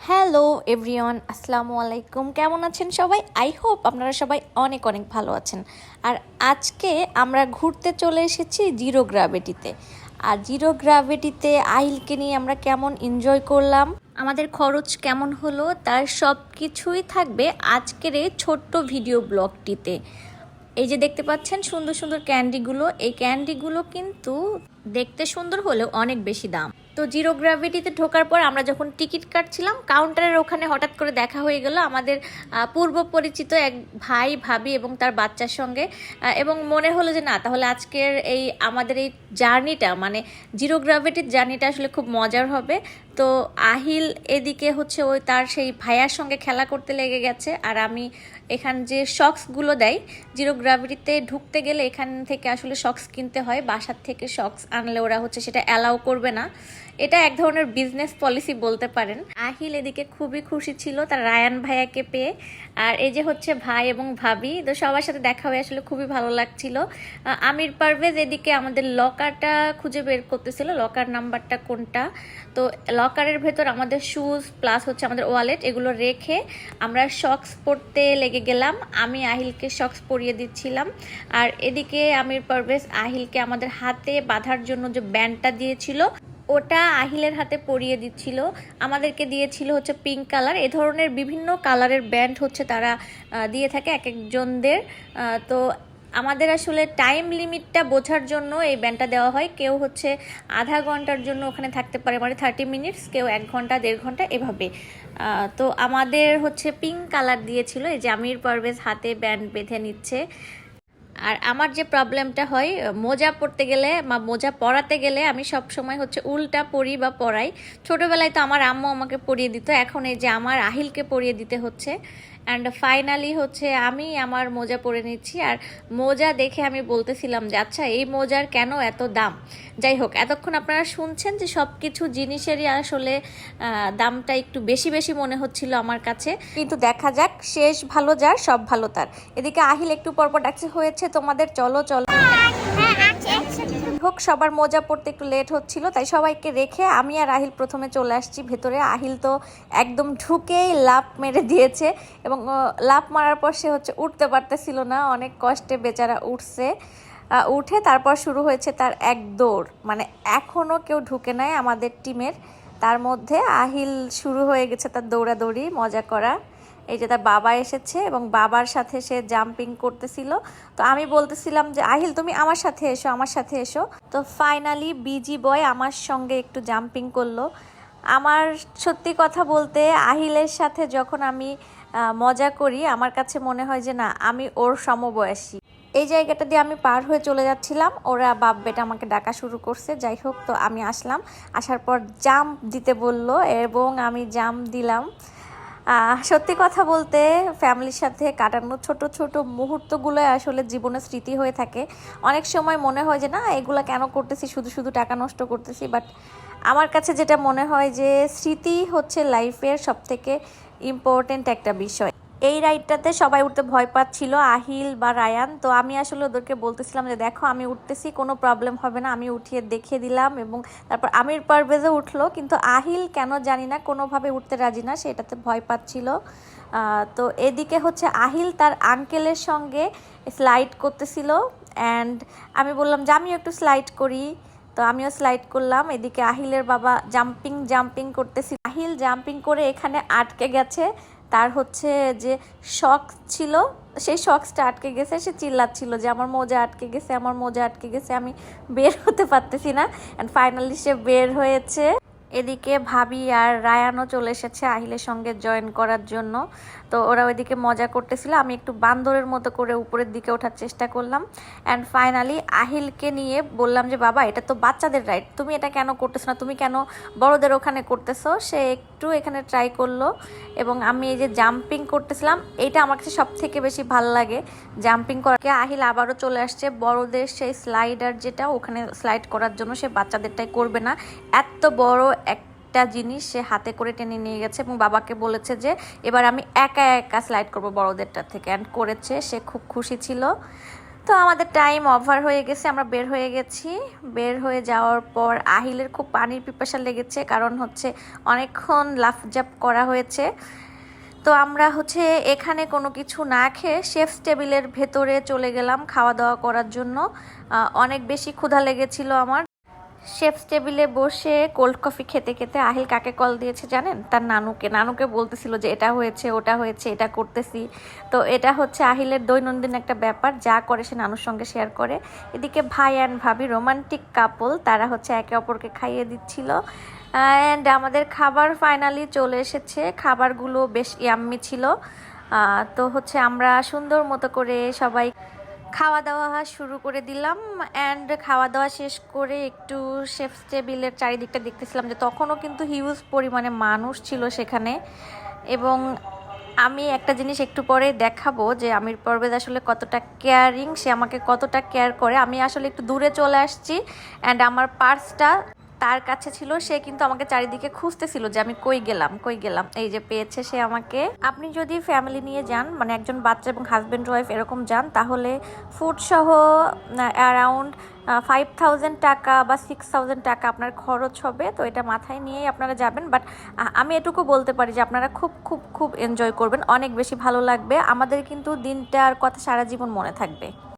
Hello everyone আসসালামু আলাইকুম কেমন আছেন সবাই? আই হোপ আপনারা সবাই অনেক অনেক ভালো আছেন। আর আজকে আমরা ঘুরতে চলে এসেছি জিরো গ্রাভিটিতে আর জিরো গ্রাভিটিতে আহিলকে নিয়ে আমরা কেমন এনজয় করলাম? আমাদের খরচ কেমন হলো, তার সব কিছুই থাকবে আজকের এই ছোট্ট ভিডিও ব্লগটিতে এই যে দেখতে পাচ্ছেন সুন্দর সুন্দর ক্যান্ডিগুলো, এই ক্যান্ডিগুলো কিন্তু দেখতে সুন্দর হলেও অনেক বেশি দাম। তো জিরো গ্র্যাভিটিতে ঢোকার পর আমরা যখন টিকিট কাটছিলাম, কাউন্টারের ওখানে হঠাৎ করে দেখা হয়ে গেল আমাদের পূর্ব পরিচিত এক ভাই, ভাবি এবং তার বাচ্চার সঙ্গে। এবং মনে হলো যে না, তাহলে আজকের এই আমাদের এই জার্নিটা মানে জিরো গ্র্যাভিটির জার্নিটা আসলে খুব মজার হবে। তো আহিল এদিকে হচ্ছে ওই তার সেই ভাইয়ার সঙ্গে খেলা করতে লেগে গেছে। আর আমি এখান যে শক্সগুলো দেয় জিরো গ্র্যাভিটিতে ঢুকতে গেলে এখান থেকে আসলে শক্স কিনতে হয়, বাসার থেকে শক্স আনলে ওরা হচ্ছে সেটা অ্যালাউ করবে না। এটা এক ধরনের বিজনেস পলিসি বলতে পারেন। আহিল এদিকে খুবই খুশি ছিল, তার রায়ান ভাইয়াকে পেয়ে। আর এই যে হচ্ছে ভাই এবং ভাবি, তো সবার সাথে দেখা হয়ে আসলে খুবই ভালো লাগছিল। আমির পারভেজ এদিকে আমাদের লকারটা খুঁজে বের করতেছিল লকার নাম্বারটা কোনটা? তো লকারের ভেতর আমাদের শুজ প্লাস হচ্ছে আমাদের ওয়ালেট এগুলো রেখে আমরা শক্স পরতে লেগে গেলাম, আমি আহিলকে শক্স পরিয়ে দিচ্ছিলাম। আর এদিকে আমির পারভেজ আহিলকে আমাদের হাতে বাঁধার জন্য যে ব্যান্ডটা দিয়েছিল, ওটা আহিলের হাতে পরিয়ে দিচ্ছিল। আমাদেরকে দিয়েছিল হচ্ছে পিঙ্ক কালার এ ধরনের বিভিন্ন কালারের ব্যান্ড হচ্ছে তারা দিয়ে থাকে এক একজনদের তো আমাদের আসলে টাইম লিমিটটা বোঝার জন্য এই ব্যান্ডটা দেওয়া হয়। কেউ হচ্ছে আধা ঘণ্টার জন্য ওখানে থাকতে পারে মানে থার্টি মিনিটস কেউ এক ঘণ্টা, দেড় ঘণ্টা, এভাবে। তো আমাদের হচ্ছে পিঙ্ক কালার দিয়েছিল, এই যে আমির পারভেজ হাতে ব্যান্ড বেঁধে নিচ্ছে। আর আমার যে প্রবলেমটা হয়, মোজা পরতে গেলে বা মোজা পরাতে গেলে আমি সব সময় হচ্ছে উল্টা পরি বা পরাই। ছোটোবেলায় তো আমার আম্মু আমাকে পরিয়ে দিত, এখন এই যে আমার আহিলকে পরিয়ে দিতে হচ্ছে। অ্যান্ড ফাইনালি হচ্ছে আমি আমার মোজা পরে নিচ্ছি। আর মোজা দেখে আমি বলতেছিলাম যে আচ্ছা এই মোজার কেন এত দাম? যাই হোক, এতক্ষণ আপনারা শুনছেন যে সব কিছু জিনিসেরই আসলে দামটা একটু বেশি বেশি মনে হচ্ছিল আমার কাছে। কিন্তু দেখা যাক, শেষ ভালো যার, সব ভালো তার। এদিকে আহিল একটু পরপর ডাকছে, হয়েছে তোমাদের, চলো চলো। হোক, সবার মজা পড়তে একটু লেট হচ্ছিল, তাই সবাইকে রেখে আমি আর আহিল প্রথমে চলে আসছি ভেতরে। আহিল তো একদম ঢুকেই লাফ মেরে দিয়েছে এবং লাফ মারার পর সে হচ্ছে উঠতে পারতেছিল না, অনেক কষ্টে বেচারা উঠছে। উঠে তারপর শুরু হয়েছে তার এক দৌড়। মানে এখনও কেউ ঢুকে নাই আমাদের টিমের তার মধ্যে আহিল শুরু হয়ে গেছে তার দৌড়াদৌড়ি, মজা করা। এই যে তার বাবা এসেছে এবং বাবার সাথে সে জাম্পিং করতেছিল। তো আমি বলতেছিলাম যে, আহিল, তুমি আমার সাথে এসো, আমার সাথে এসো। তো ফাইনালি বিজি বয় আমার সঙ্গে একটু জাম্পিং করল। আমার সত্যি কথা বলতে আহিলের সাথে যখন আমি মজা করি, আমার কাছে মনে হয় যে, না, আমি ওর সমবয়সী। এই জায়গাটা দিয়ে আমি পার হয়ে চলে যাচ্ছিলাম। ওরা বাপ বেটা আমাকে ডাকা শুরু করছে। যাই হোক, তো আমি আসলাম। আসার পর জাম্প দিতে বলল এবং আমি জাম্প দিলাম। সত্যি কথা বলতে ফ্যামিলির সাথে কাটানো ছোট ছোট মুহূর্তগুলো আসলে জীবনের স্মৃতি হয়ে থাকে। অনেক সময় মনে হয় যে, না, এগুলো কেন করতেছি? শুধু শুধু টাকা নষ্ট করতেছি। বাট আমার কাছে যেটা মনে হয় যে, স্মৃতি হচ্ছে লাইফের সবথেকে ইম্পর্টেন্ট একটা বিষয়। এই রাইডটাতে সবাই উঠতে ভয় পাচ্ছিল, আহিল বা রায়ান। তো আমি আসলে ওদেরকে বলতেছিলাম যে, দেখো, আমি উঠতেছি, কোনো প্রবলেম হবে না। আমি উঠিয়ে দেখিয়ে দিলাম এবং তারপর আমির পারভেজও উঠল। কিন্তু আহিল কেন জানি না, কোনোভাবে উঠতে রাজি না, সেটাতে ভয় পাচ্ছিল। তো এদিকে হচ্ছে আহিল তার আঙ্কেলের সঙ্গে স্লাইড করতেছিল অ্যান্ড আমি বললাম যে, আমিও একটু স্লাইড করি। তো আমিও স্লাইড করলাম। এদিকে আহিলের বাবা জাম্পিং জাম্পিং করতেছি আহিল জাম্পিং করে এখানে আটকে গেছে। তার হচ্ছে যে শখ ছিল, সেই শখসটা আটকে গেছে, সে চিল্লাচ্ছিল যে আমার মোজা আটকে গেছে, আমার মোজা আটকে গেছে, আমি বের হতে পারতেছি না। অ্যান্ড ফাইনালি সে বের হয়েছে। এদিকে ভাবি আর রায়ানও চলে এসেছে আহিলের সঙ্গে জয়েন করার জন্য। তো ওরা ওইদিকে মজা করতেছিল। আমি একটু বান্দরের মতো করে উপরের দিকে ওঠার চেষ্টা করলাম। অ্যান্ড ফাইনালি আহিলকে নিয়ে বললাম যে, বাবা, এটা তো বাচ্চাদের রাইড তুমি এটা কেন করতেছো না? তুমি কেন বড়দের ওখানে করতেছো? সে একটু এখানে ট্রাই করল এবং আমি এই যে জাম্পিং করতেছিলাম এইটা আমার কাছে সব থেকে বেশি ভালো লাগে। জাম্পিং করাকে আহিল আবারও চলে আসছে। বড়দের সেই স্লাইডার যেটা, ওখানে স্লাইড করার জন্য সে বাচ্চাদেরটাই করবে না। এত বড় একটা জিনিস সে হাতে করে টেনে নিয়ে গেছে এবং বাবাকে বলেছে যে, এবার আমি একা একা স্লাইড করব বড়দেরটা থেকে। অ্যান্ড করেছে, সে খুব খুশি ছিল। তো আমাদের টাইম ওভার হয়ে গেছে, আমরা বের হয়ে গেছি। বের হয়ে যাওয়ার পর আহিলের খুব পানির পিপাসা লেগেছে, কারণ হচ্ছে অনেকক্ষণ লাফজাপ করা হয়েছে। তো আমরা হচ্ছে এখানে কোনো কিছু না খেয়ে শেফ টেবিলের ভেতরে চলে গেলাম খাওয়া দাওয়া করার জন্য। অনেক বেশি ক্ষুধা লেগেছিল আমার। শেফ টেবিলে বসে কোল্ড কফি খেতে খেতে আহিল কাকে কল দিয়েছে জানেন? তার নানুকে। নানুকে বলতেছিল যে, এটা হয়েছে, ওটা হয়েছে, এটা করতেছি। তো এটা হচ্ছে আহিলের দৈনন্দিন একটা ব্যাপার। যা করে সে নানুর সঙ্গে শেয়ার করে। এদিকে ভাই অ্যান্ড ভাবি রোমান্টিক কাপল তারা হচ্ছে একে অপরকে খাইয়ে দিচ্ছিল। অ্যান্ড আমাদের খাবার ফাইনালি চলে এসেছে। খাবারগুলো বেশ ইয়াম্মি ছিল। তো হচ্ছে আমরা সুন্দর মতো করে সবাই খাওয়া দাওয়া শুরু করে দিলাম অ্যান্ড খাওয়া দাওয়া শেষ করে একটু শেফ টেবিলের চারিদিকটা দেখতেছিলাম যে তখনও কিন্তু হিউজ পরিমাণে মানুষ ছিল সেখানে এবং আমি একটা জিনিস একটু পরে দেখাবো যে আমির পরবেজ আসলে কতটা কেয়ারিং সে আমাকে কতটা কেয়ার করে। আমি আসলে একটু দূরে চলে আসছি অ্যান্ড আমার পার্সটা তার কাছে ছিল, সে কিন্তু আমাকে চারিদিকে খুঁজতেছিল যে আমি কই গেলাম কই গেলাম। এই যে পেয়েছে সে আমাকে। আপনি যদি ফ্যামিলি নিয়ে যান মানে একজন বাচ্চা এবং হাজব্যান্ড ওয়াইফ এরকম যান, তাহলে ফুড সহ অ্যারাউন্ড ফাইভ থাউজেন্ড টাকা বা সিক্স থাউজেন্ড টাকা আপনার খরচ হবে। তো এটা মাথায় নিয়েই আপনারা যাবেন। বাট আমি এটুকু বলতে পারি যে আপনারা খুব খুব খুব এনজয় করবেন। অনেক বেশি ভালো লাগবে। আমাদের কিন্তু দিনটার কথা সারা জীবন মনে থাকবে।